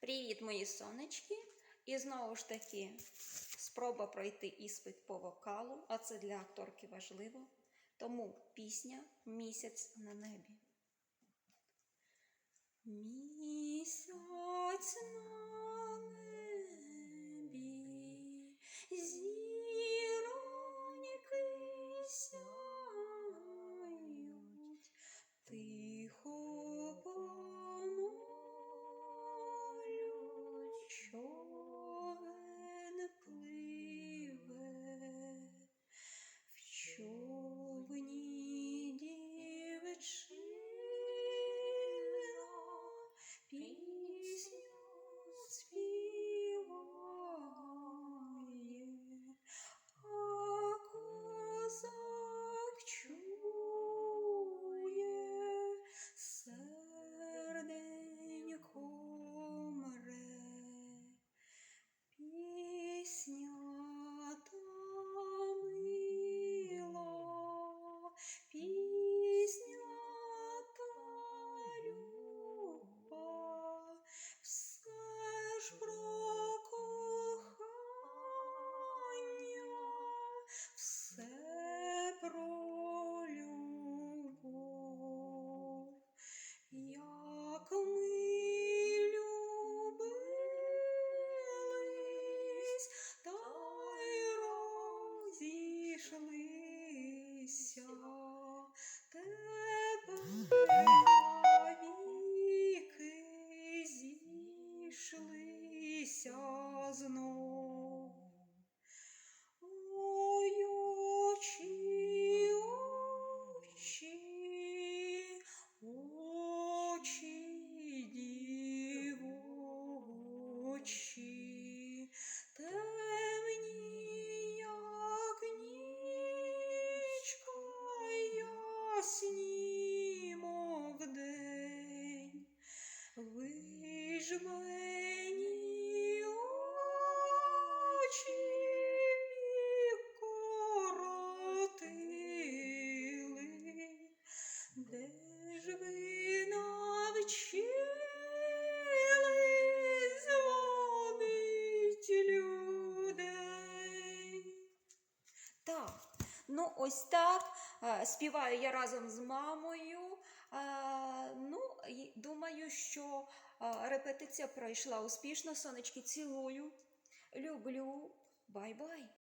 Привіт, мої сонечки! І знову ж таки спроба пройти іспит по вокалу, а це для акторки важливо. Тому пісня Місяць на небі. Місяць show зійшлися знов. Ой, очі, очі, очі дівочі, темні, як нічка, ясні, мов день. Ви ну ось так. е, Співаю я разом з мамою. Е, Ну, думаю, що е, репетиція пройшла успішно. Сонечки цілую. Люблю. Бай-бай.